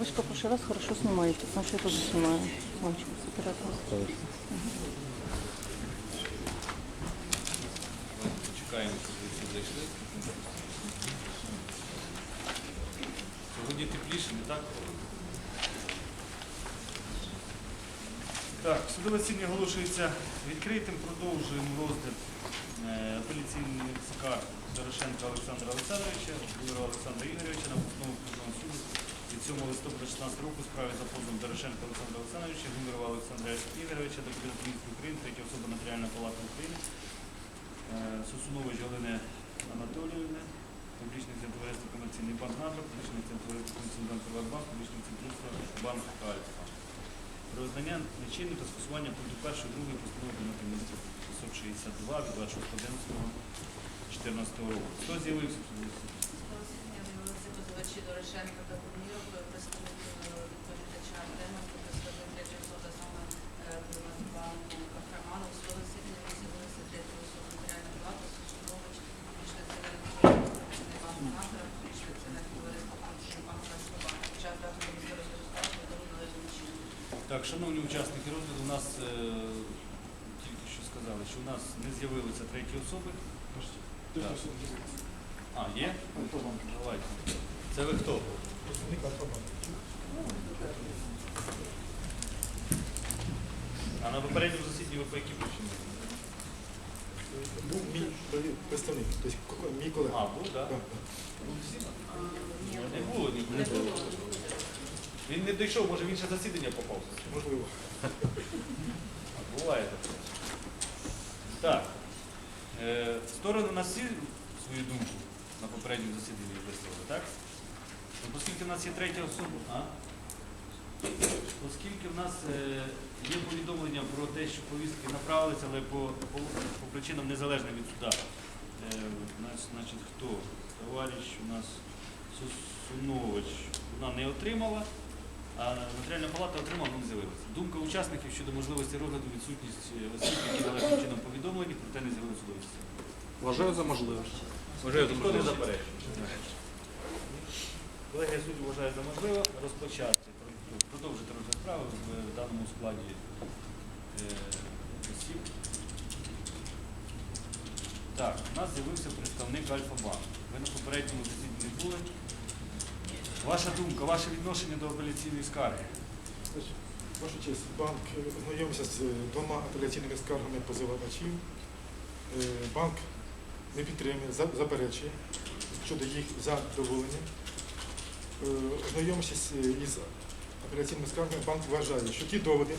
Вышка в прошлый раз хорошо снимаете, значит я тоже снимаю. Мальчик с оператором. Чекаємо, щоб зайшли. Сьогодні тепліше, не так? Так, судове засідання оголошується відкритим. Продовжуємо розгляд е, апеляційних скарг Дорошенка Олександра Олександровича, Олександра Ігоровича на постанову Верховного суду 7 листопада 16 року справі за позовом Дорошенка Олександра Олександровича, Гумерова Олександра Ігоровича до міністрів України, третя особа Нотаріальної палати України, е, Сосунович Галини Анатоліївни, публічний центр товариства комерційний банк «Надра», публічний центр товариства комерційний банк «Приватбанк», публічний центр банк «Альфа». Про визнання нечинним та скасування пункту 1 2 постанови Кабінету міністрів 662 від 26.11.14 року. Хто з'явився? та Так, шановні учасники розгляду, у нас е, тільки що сказали, що у нас не з'явилися треті особи. Так. А, є? Давайте. Це ви хто? А на попередньому засіданні ви по якій причині? Був мій представник, тобто мій колега. А, був, так? Так, Не було нікого. Він не дійшов, може в інше засідання попав. Можливо. Буває таке. Так. Е, сторони у нас всі свою думку на попередньому засіданні висловили, так? Ну, оскільки в нас є третя особа, а? Оскільки в нас е, є повідомлення про те, що повістки направилися, але по, по, по причинам незалежним від суда. Е, значить, значить, хто? Товариш у нас Сусунович вона не отримала, а матеріальна палата отримала, але не з'явилася. Думка учасників щодо можливості розгляду відсутність е, осіб, які належним чином повідомлені, проте не з'явилися судові засідання. Вважаю за можливе. Ніхто не заперечує. Колеги судді вважають за можливо розпочати, продовжити розгляд справи в даному складі е, осіб. Так, у нас з'явився представник Альфа-Банк. Ви на попередньому засіданні були. Ваша думка, ваше відношення до апеляційної скарги. Ваша честь, банк е, ознайомився з е, двома апеляційними скаргами позивачів. Е, Банк не підтримує, заперечує щодо їх задоволення. Ознайомившись е, із апеляційними скаргами, банк вважає, що ті доводи,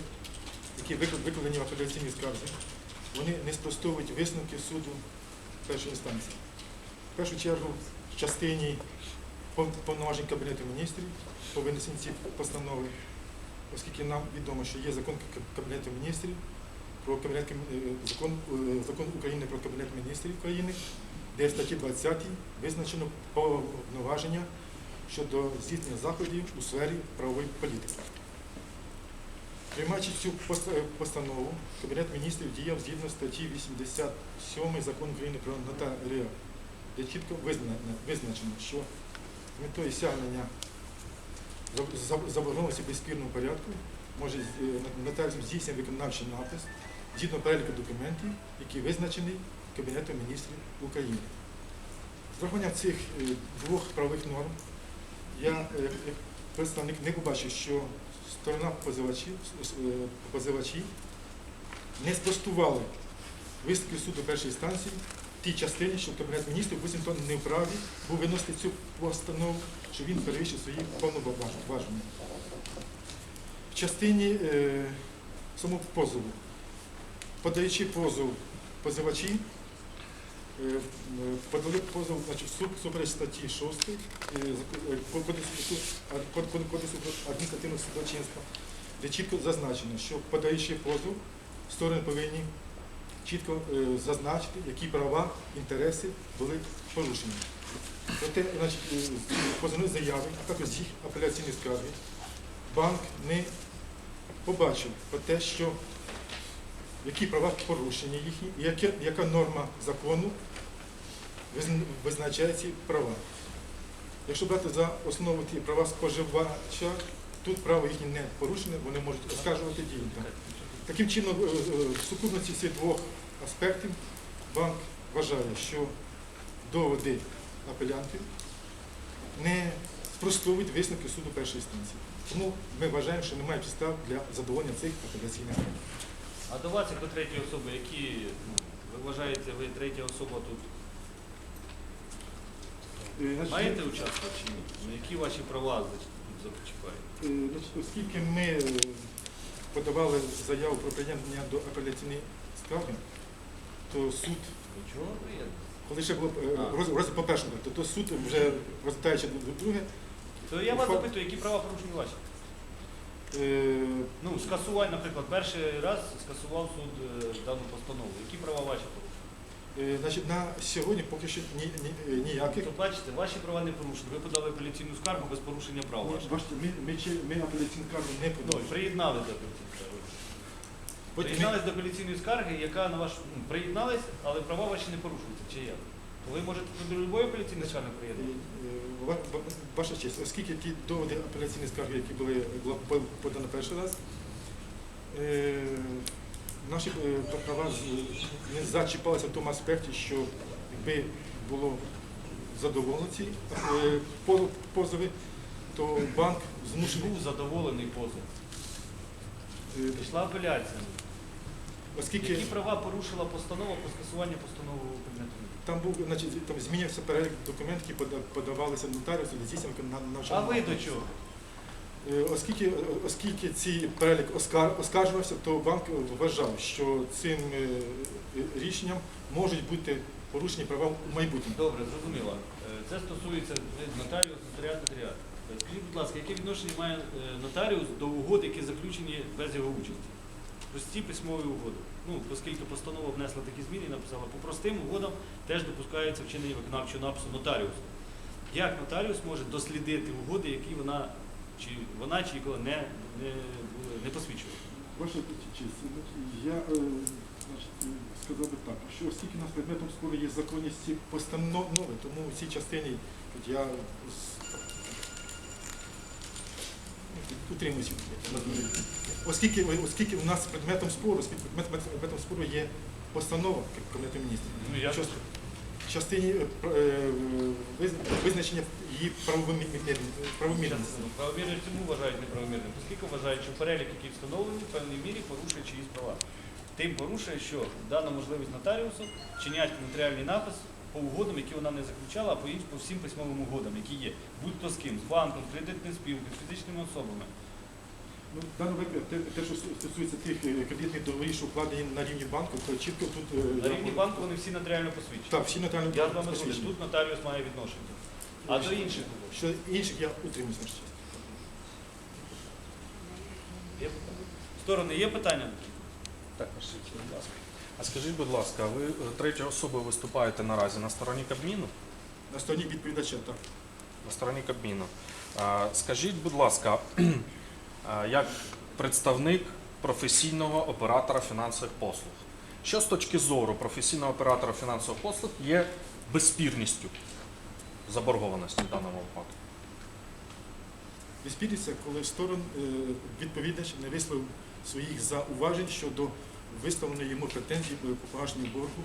які викла- викладені в апеляційній скарзі, вони не спростовують висновки суду першої інстанції. В першу чергу, в частині повноважень Кабінету міністрів по винесенню цієї постанови, оскільки нам відомо, що є закон Кабінету міністрів про Кабінет е, закон, е, закон України про Кабінет міністрів України, де в статті 20 визначено повноваження щодо здійснення заходів у сфері правової політики. Приймаючи цю постанову, Кабінет міністрів діяв згідно статті 87 закону України про нотаріат, де чітко визначено, що метою сягнення заб- заб- заборгованості безспірному порядку може е, нотаріусом здійснює виконавчий напис згідно переліку документів, які визначені Кабінетом міністрів України. З врахуванням цих е, двох правових норм я е, як представник не побачив, що сторона позивачів, е, позивачі не спростували висновки суду першої інстанції в тій частині, що Кабінет міністрів буцімто не вправі був виносити цю постанову, що він перевищив свої повноваження. В частині е, самого позову, подаючи позов позивачі, е, е, подали позов значить, супереч статті 6 е, е, Кодексу адміністративного судочинства, де чітко зазначено, що подаючи позов, сторони повинні чітко е, зазначити, які права, інтереси були порушені. Проте, значить, е, з позовної заяви, а також їх апеляційної скарги, банк не побачив про те, що які права порушені їхні, яка норма закону визначає ці права. Якщо брати за основу ті права споживача, тут право їхнє не порушене, вони можуть оскаржувати дії. Таким чином, е, е, в сукупності цих двох аспектів банк вважає, що доводи апелянтів не спростовують висновки суду першої інстанції. Тому ми вважаємо, що немає підстав для задоволення цих апеляційних прав. А до вас, як до третьої особи, які ну, ви вважаєте, ви третя особа тут маєте участь чи ні? Ну, які ваші права зач- зачіпають? Е, значить, Оскільки ми е, подавали заяву про прийняття до апеляційної скарги, то суд, коли ще було е, А. роз- розгляд по першому, то, то суд вже розглядаючи до друге, То я вас Фа- запитую, які права порушені ваші? е, Ну, скасування, наприклад, перший раз скасував суд е, дану постанову. Які права ваші порушені? Е, значить, на сьогодні поки що ні, ні, е, ніяких. Тобто, бачите, ваші права не порушені. Ви подали апеляційну скаргу без порушення прав Ні, ваших. Бачите, ми, ми, чи- ми апеляційну скаргу не Ну, приєднали до апеляційної скарги. Ми- Приєднались до апеляційної скарги, яка на ваш ну, приєднались, але права ваші не порушуються. Чи як? То ви можете до будь-якої апеляційної скарги Е, приєднати? ва- ва- Ваша честь, оскільки ті доводи апеляційної скарги, які були подані перший раз, е, наші е, права не зачіпалися в тому аспекті, що якби було задоволено ці е, позови, то банк змушений, Був задоволений позов. е, Пішла апеляція. оскільки Які права порушила постанова про скасування постанови Кабінету там був, значить, там змінився перелік документів, які подавалися нотаріусу здійснення на А ви до чого? Е, Оскільки, оскільки ці перелік оскар, оскаржувався, то банк вважав, що цим е, рішенням можуть бути порушені права у майбутньому. Добре, зрозуміло. Е, Це стосується нотаріус, нотаріат, нотаріат. Скажіть, будь ласка, яке відношення має нотаріус до угод, які заключені без його участі? Прості письмові угоди. Ну, оскільки постанова внесла такі зміни і написала, по простим угодам теж допускається вчинення виконавчого напису нотаріусу. Як нотаріус може дослідити угоди, які вона чи вона чи ніколи не, не, були- не посвідчувала? Ваша честь, я е, значить, сказав би так, що оскільки у нас предметом спору є законність ці постанови, тому в цій частині я утримуюся. Оскільки, оскільки у нас предметом спору, предмет- предметом спору є постанова Кабінету міністрів. Ну, я частині е, е, виз- визначення її правомірності. правомірності. Правомірність чому вважають неправомірним? Оскільки вважають, що перелік, який встановлений, в певній мірі порушує чиїсь права. Тим порушує, що дана можливість нотаріусу вчиняти нотаріальний напис по угодам, які вона не заключала, а по всім письмовим угодам, які є. Будь-то з ким, з банком, кредитним спілкою, фізичними особами. Ну, в даному випадку, те, те, що стосується тих е, кредитних договорів, що укладені на рівні банку, то чітко тут е, На я- рівні банку вони всі нотаріально посвідчені. Так, всі нотаріально Я з вами згоден. Тут нотаріус має відношення. А до інших угод? Що інших я утримуюсь на. Є питання? Сторони є питання? Так, пишіть, будь ласка. А скажіть, будь ласка, ви е, третя особа виступаєте наразі на стороні Кабміну? На стороні відповідача, так. На стороні Кабміну. А, Скажіть, будь ласка, як представник професійного оператора фінансових послуг, що з точки зору професійного оператора фінансових послуг є безспірністю заборгованості в даному випадку? Відспідується, коли сторон е, відповідач не висловив своїх зауважень щодо виставленої йому претензій е, по погашенню боргу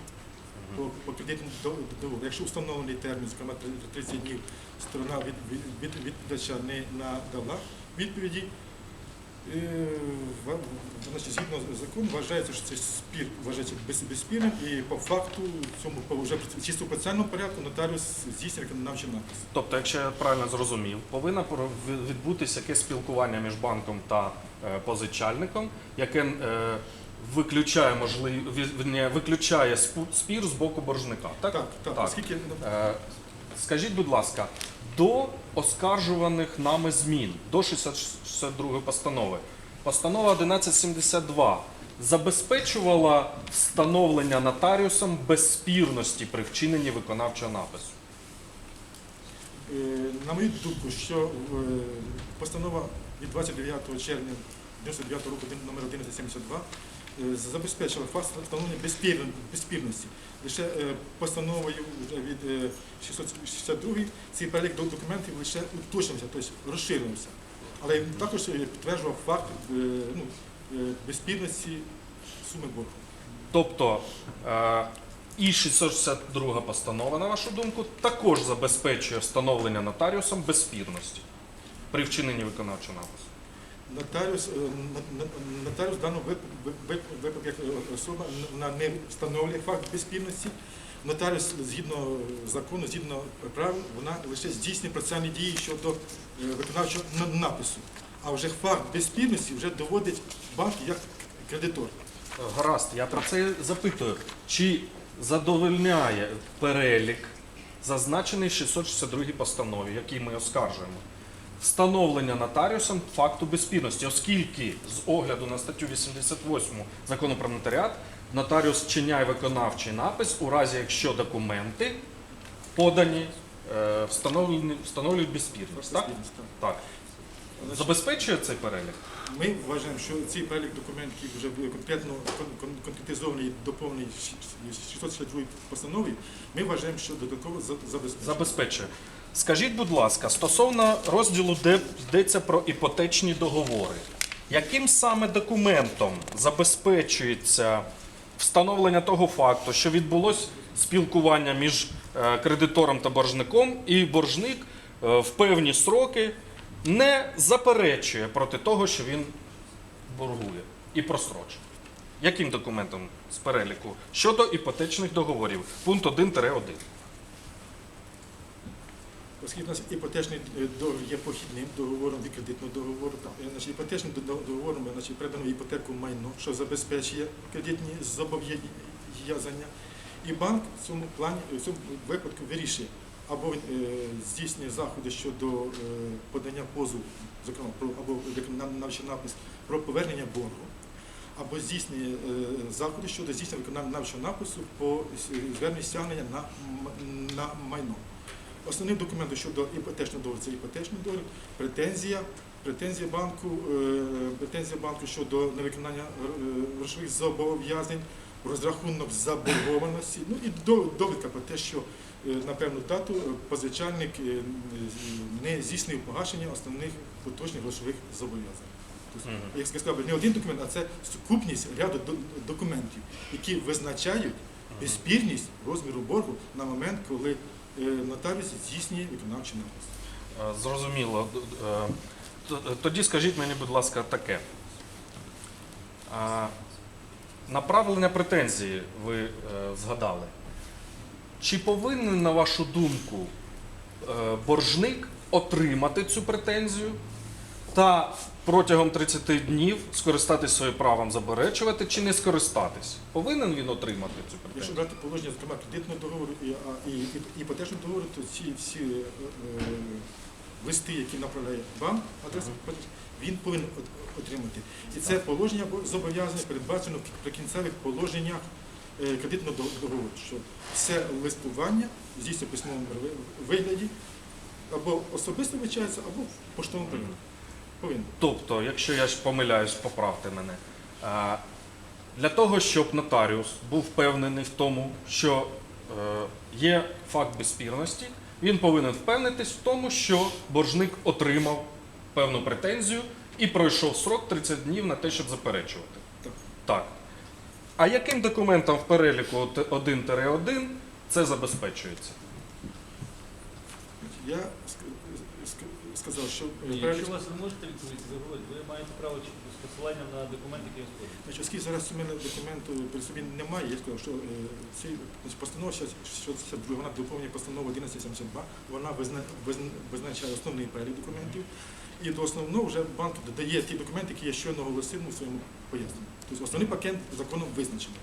по, кредитному договору. Якщо встановлений термін, зокрема 30 днів, сторона від, від, від- відповідача не надала відповіді, ва- значить, згідно закону вважається, що цей спір вважається без, безспірним і по факту в цьому по вже чисто в процесуальному порядку нотаріус здійснює виконавчий напис. Тобто, якщо я правильно зрозумів, повинно відбутися якесь спілкування між банком та е, позичальником, яке е, виключає можлив... ві- виключає спір з боку боржника. Так? Так, так, Так. оскільки ну, Е, скажіть, будь ласка, до оскаржуваних нами змін, до 62 постанови, постанова 1172 забезпечувала встановлення нотаріусом безспірності при вчиненні виконавчого напису. Е, На мою думку, що е, постанова від 29 червня 99 року номер 1172 е, забезпечила факт встановлення безспір- безспірності. Лише е, постановою вже від е, 662 цей перелік до- документів лише уточнився, тобто розширився. Але також е, підтверджував факт е, ну, е, безспірності суми боргу. Тобто е, і 662 постанова, на вашу думку, також забезпечує встановлення нотаріусом безспірності при вчиненні виконавчого напису. Нотаріус, е, нотаріус в даному вип- вип- випадку як е, особа не встановлює факт безспільності. Нотаріус згідно закону, згідно правил, вона лише здійснює процесуальні дії щодо е, виконавчого напису. А вже факт безспільності вже доводить банк як кредитор. Гаразд, я про це запитую. Чи задовольняє перелік, зазначений в 662 постанові, який ми оскаржуємо, встановлення нотаріусом факту безспірності, оскільки з огляду на статтю 88 закону про нотаріат нотаріус вчиняє виконавчий напис у разі, якщо документи подані е, встановлені- встановлюють безспірність. Так? Так. Так. Забезпечує цей перелік? Ми вважаємо, що цей перелік документів вже конкретно кон- кон- конкретизований доповнений в 662 постанові. Ми вважаємо, що додатково забезпечує. Забезпечує. Скажіть, будь ласка, стосовно розділу, де йдеться про іпотечні договори, яким саме документом забезпечується встановлення того факту, що відбулось спілкування між е, кредитором та боржником, і боржник е, в певні сроки не заперечує проти того, що він боргує і прострочує? Яким документом з переліку щодо іпотечних договорів? Пункт 1-1. Оскільки у нас іпотечний е, договір є похідним договором від кредитного договору, значить, іпотечним до- договором значить, передано іпотеку майно, що забезпечує кредитні зобов'язання. І банк в цьому плані в цьому випадку вирішує або е, здійснює заходи щодо е, подання позову, зокрема або напис про повернення боргу, або здійснює е, заходи щодо здійснення виконавчого напису по зверненню стягнення на, на майно. Основним документом щодо іпотечного договору це іпотечний договір, претензія, претензія банку, претензія банку щодо невиконання грошових зобов'язань, розрахунок заборгованості, ну і довідка про те, що на певну дату е, позичальник е, не здійснив погашення основних поточних грошових зобов'язань. Тобто, як сказав, не один документ, а це сукупність ряду документів, які визначають безспірність розміру боргу на момент, коли е, нотаріус здійснює виконавчий. Е, Зрозуміло. Е, Тоді скажіть мені, будь ласка, таке. Направлення претензії ви е, згадали. Чи повинен, на вашу думку, е, боржник отримати цю претензію та протягом 30 днів скористатись своїм правом заперечувати чи не скористатись? Повинен він отримати цю претензію? Якщо брати положення, зокрема, кредитного договору і, іпотечного договору, то ці всі е, е, листи, які направляє банк, адреса, він повинен отримати. І це положення або зобов'язання передбачено в прикінцевих положеннях кредитного до- договору, що все листування здійснює письмовому вигляді або особисто вичається, або в поштовому порядку. Повинен. Тобто, якщо я ж помиляюсь, поправте мене. Е, Для того, щоб нотаріус був впевнений в тому, що е, є факт безспірності, він повинен впевнитись в тому, що боржник отримав певну претензію і пройшов срок 30 днів на те, щоб заперечувати. Так. Так. А яким документом в переліку 1-1 це забезпечується? Я ск- ск- сказав, що е, Якщо вас ви можете відповісти, заговорити, ви маєте право з посиланням на документ, який ви сходите. Значить, оскільки зараз у мене документу при собі немає, я сказав, що е, значить, постанова 62, вона доповнює постанову 1172, вона визна- визна- визначає основний перелік документів, і до основного вже банк додає ті документи, які я щойно оголосив у своєму поясненні. Тобто основний пакет законом визначений.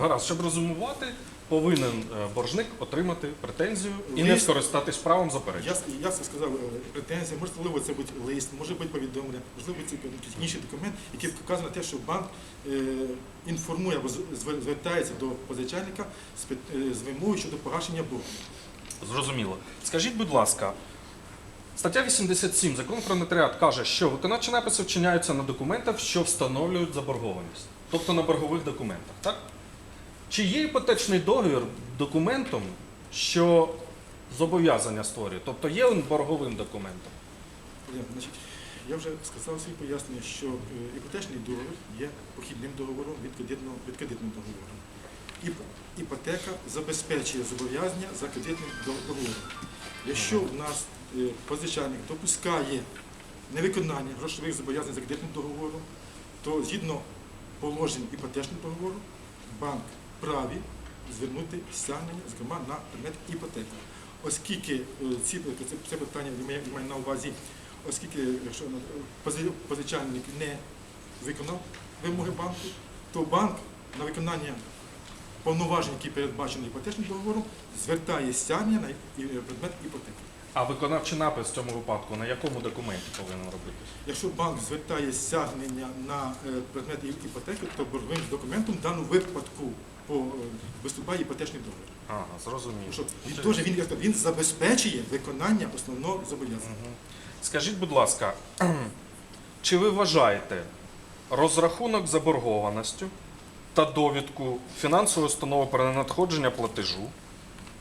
Гаразд, щоб розумувати, повинен е, боржник отримати претензію і не Лист. скористатись правом заперечення. Я, я це сказав, е, претензія, можливо, це бути лист, може бути повідомлення, можливо, це якийсь інший документ, який вказує на те, що банк е, інформує або з- звер- звертається до позичальника з, пит- е, з вимогою щодо погашення боргу. Зрозуміло. Скажіть, будь ласка, стаття 87 закону про нотаріат каже, що виконавчі написи вчиняються на документах, що встановлюють заборгованість. тобто на боргових документах, так? Чи є іпотечний договір документом, що зобов'язання створює? Тобто є він борговим документом? Я, значить, я вже сказав свої пояснення, що е, іпотечний договір є похідним договором від кредитного від кредитного договору. Іп- Іпотека забезпечує зобов'язання за кредитним договором. Якщо в нас позичальник допускає невиконання грошових зобов'язань за кредитним договором, то згідно положень іпотечного договору банк праві звернути стягнення, зокрема на предмет іпотеки. Оскільки е, ці це, це питання я маю- на увазі, оскільки якщо е, позичальник не виконав вимоги банку, то банк на виконання повноважень, які передбачені іпотечним договором, звертає стягнення на предмет іпотеки. А виконавчий напис в цьому випадку на якому документі повинен робитися? Якщо банк звертає стягнення на е, предмет іпотеки, то борговим документом в даному випадку по, е, виступає іпотечний договір. Ага, зрозуміло. Що він як він забезпечує виконання основного зобов'язання. Мгм. Скажіть, будь ласка, чи ви вважаєте розрахунок заборгованістю та довідку фінансової установи про ненадходження платежу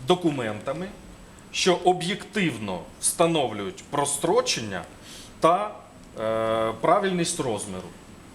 документами, що об'єктивно встановлюють прострочення та е, правильність розміру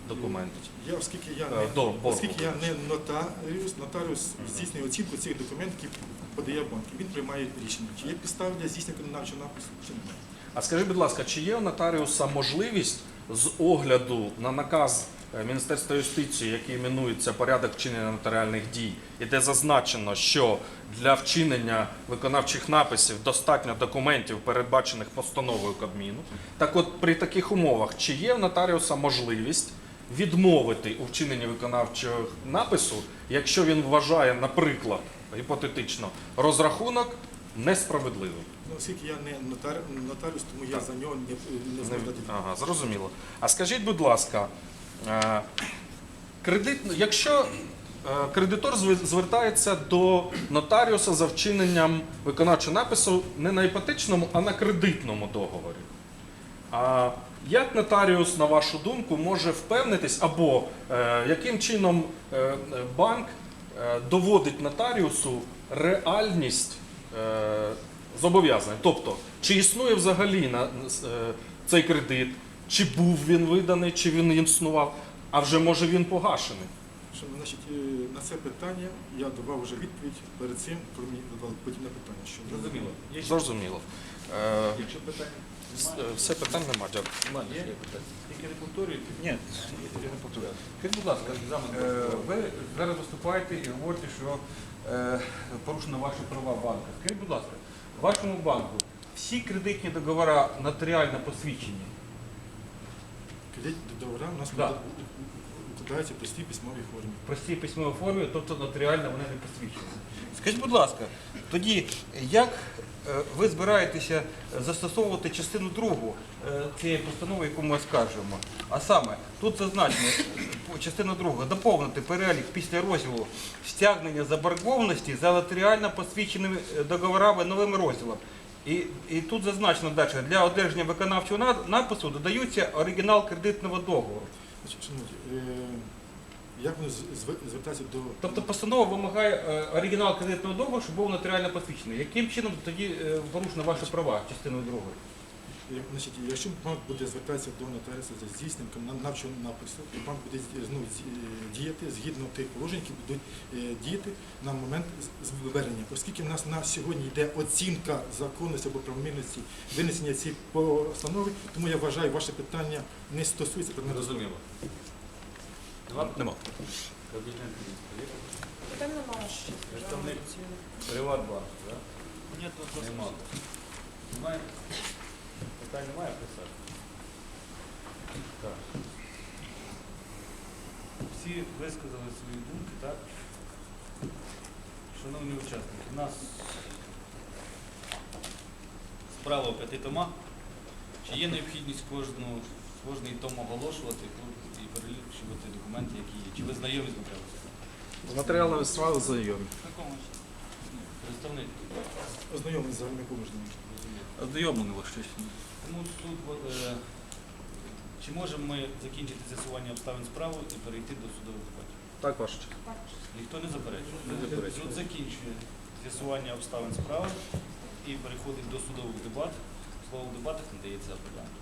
документів? Я, оскільки я Е, не, до боргу. оскільки я не нотаріус, нотаріус здійснює оцінку цих документів, які подає банк. Він приймає рішення, чи є підстави для здійснення виконавчого напису, чи немає. А скажіть, будь ласка, чи є у нотаріуса можливість з огляду на наказ Міністерства юстиції, який іменується порядок вчинення нотаріальних дій, і де зазначено, що для вчинення виконавчих написів достатньо документів, передбачених постановою Кабміну. Так от при таких умовах, чи є в нотаріуса можливість відмовити у вчиненні виконавчого напису, якщо він вважає, наприклад, гіпотетично, розрахунок несправедливим? Ну, оскільки я не нотар, нотаріус, тому я Так. за нього не, не Не- Ага, зрозуміло. А скажіть, будь ласка, е, кредит, якщо е, кредитор звертається до нотаріуса за вчиненням виконавчого напису не на іпотечному, а на кредитному договорі. А як нотаріус, на вашу думку, може впевнитись, або е, яким чином е, е, банк е, доводить нотаріусу реальність е, зобов'язань? Тобто, чи існує взагалі е, цей кредит, чи був він виданий, чи він існував, а вже може він погашений? Значить, е, на це питання я давав вже відповідь перед цим, коли мені задали подібне питання. Що Зрозуміло. Є Зрозуміло. Е, Якщо питань с- немає, е, все питань нема, дякую. немає, є питання. Тільки не повторюйте. Ні, я не повторюю. Скажіть, будь ласка. Е, Ви зараз виступаєте і говорите, що порушено ваші права банка. Скажіть, будь ласка, в вашому банку всі кредитні договори нотаріально посвідчені. Кредитні договори у нас Да. укладаються простій письмовій формі. в простій письмовій формі, тобто нотаріально вони не посвідчені. Скажіть, будь ласка, тоді як е, ви збираєтеся застосовувати частину другу е, цієї постанови, яку ми оскаржуємо? А саме, тут зазначено, частина друга, доповнити перелік після розділу стягнення заборгованості за нотаріально посвідченими е, договорами новим розділом. І, і тут зазначено далі, для одержання виконавчого напису додаються оригінал кредитного договору. Е, як вони звертаються до Тобто постанова вимагає е, оригінал кредитного договору, щоб був нотаріально посвідчений. Яким чином тоді е, порушено ваші права частиною другою? Значить, якщо банк буде звертатися до нотаріуса за здійсненням виконавчого напису, то банк буде ну, е, діяти згідно тих положень, які будуть е, діяти на момент звернення. Оскільки в нас на сьогодні йде оцінка законності або правомірності винесення цієї постанови, тому я вважаю, ваше питання не стосується предмету. Зрозуміло. Нема? Міністрів. Немає ще. Представник Приватбанк, так? Нема. Немає? Питань немає, присадь. Так. Всі висказали свої думки, так? Шановні учасники, у нас справа в п'яти томах. Чи є необхідність кожну, кожний том оголошувати і перелічувати документи, які є? Чи ви знайомі з матеріалом? З матеріалами справи знайомі. Представник. Ознайомлені з. Розумію. Ознайомлено ваше честь. Тому тут е, Чи можемо ми закінчити з'ясування обставин справи і перейти до судових дебатів? Так, ваша честь. Ніхто не заперечує? Суд закінчує з'ясування обставин справи і переходить до судових дебат. Слово в дебатах надається апелянту.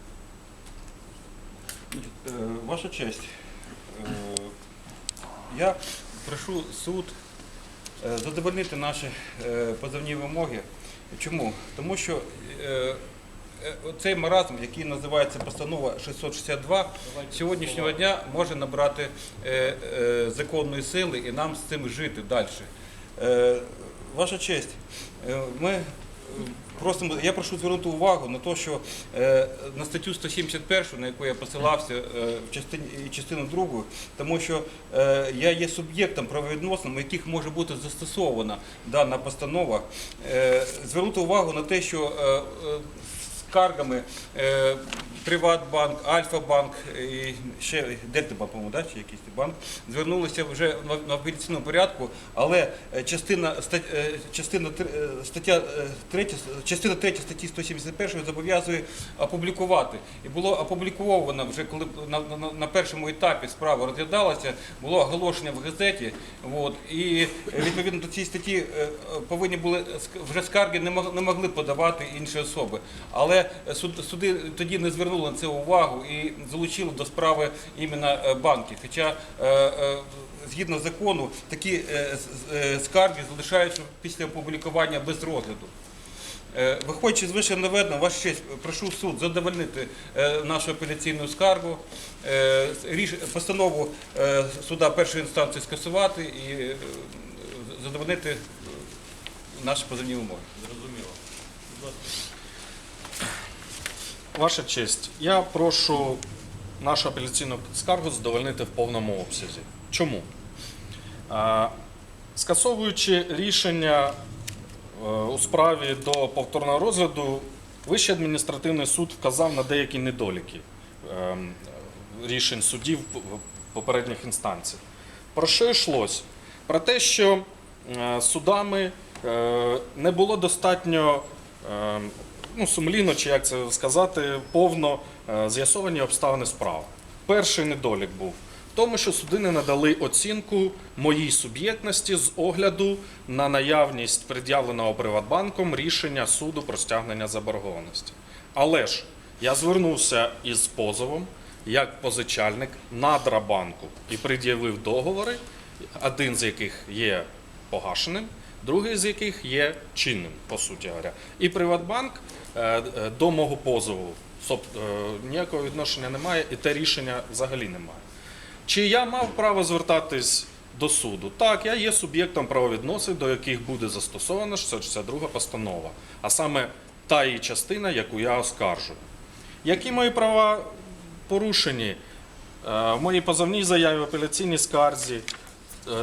Е, Ваша честь, е, я прошу суд е, задовольнити наші е, позовні вимоги. Чому? Тому що е, цей маразм, який називається постанова 662, Давайте сьогоднішнього дня може набрати е, е, законної сили і нам з цим жити далі. Е, ваша честь, е, ми е, просимо, я прошу звернути увагу на те, що е, на статтю 171, на яку я посилався е, в частині частину другу, тому що е, я є суб'єктом правовідносин, яких може бути застосована дана постанова. Е, звернути увагу на те, що е, е, скаргами е, Приватбанк, Альфа-банк і ще Дельтабанк, по-моєму, да, чи якийсь банк, звернулися вже на, апеляційному порядку, але е, частина, е, частина, е, стаття, е, третя, частина 3 статті 171 зобов'язує опублікувати. І було опубліковано вже, коли на, на, на першому етапі справа розглядалася, було оголошення в газеті, от, і відповідно до цієї статті повинні були вже скарги не могли подавати інші особи. Але суд- суди тоді не звернули на це увагу і залучили до справи іменно е, банки. Хоча е, е, згідно закону такі скарги залишаються після опублікування без розгляду. Виходячи з вище наведеного, ваша честь, прошу суд задовольнити нашу апеляційну скаргу, постанову суда першої інстанції скасувати і задовольнити наші позовні умови. Зрозуміло. Будь ласка. Ваша честь, я прошу нашу апеляційну скаргу задовольнити в повному обсязі. Чому? Скасовуючи рішення е, у справі до повторного розгляду, Вищий адміністративний суд вказав на деякі недоліки ем, рішень судів попередніх інстанцій. Про що йшлось? Про те, що е, судами е, не було достатньо е, ну, сумлінно, чи як це сказати, повно е, з'ясовані обставини справи. Перший недолік був в тому, що суди не надали оцінку моїй суб'єктності з огляду на наявність пред'явленого Приватбанком рішення суду про стягнення заборгованості. Але ж я звернувся із позовом як позичальник Надрабанку і пред'явив договори, один з яких є погашеним, другий з яких є чинним, по суті говоря. І Приватбанк до мого позову е, ніякого відношення немає, і те рішення взагалі немає. Чи я мав право звертатись до суду? Так, я є суб'єктом правовідносин, до яких буде застосована 662 постанова, а саме та її частина, яку я оскаржую. Які мої права порушені? Е, В моїй позовній заяві в апеляційній скарзі Е,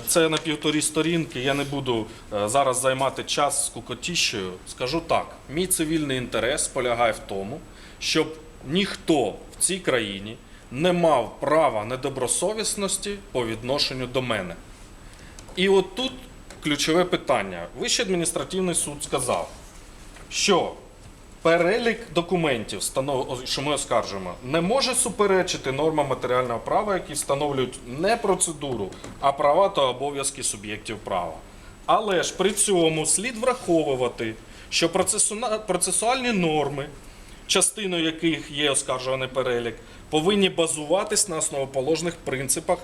Це на півторі сторінки. Я не буду е, зараз займати час з кукотіщею. Скажу так: мій цивільний інтерес полягає в тому, щоб ніхто в цій країні не мав права недобросовісності по відношенню до мене. І от тут ключове питання. Вищий адміністративний суд сказав, що перелік документів, що ми оскаржуємо, не може суперечити нормам матеріального права, які встановлюють не процедуру, а права та обов'язки суб'єктів права. Але ж при цьому слід враховувати, що процесуальні норми, частиною яких є оскаржуваний перелік, повинні базуватись на основоположних принципах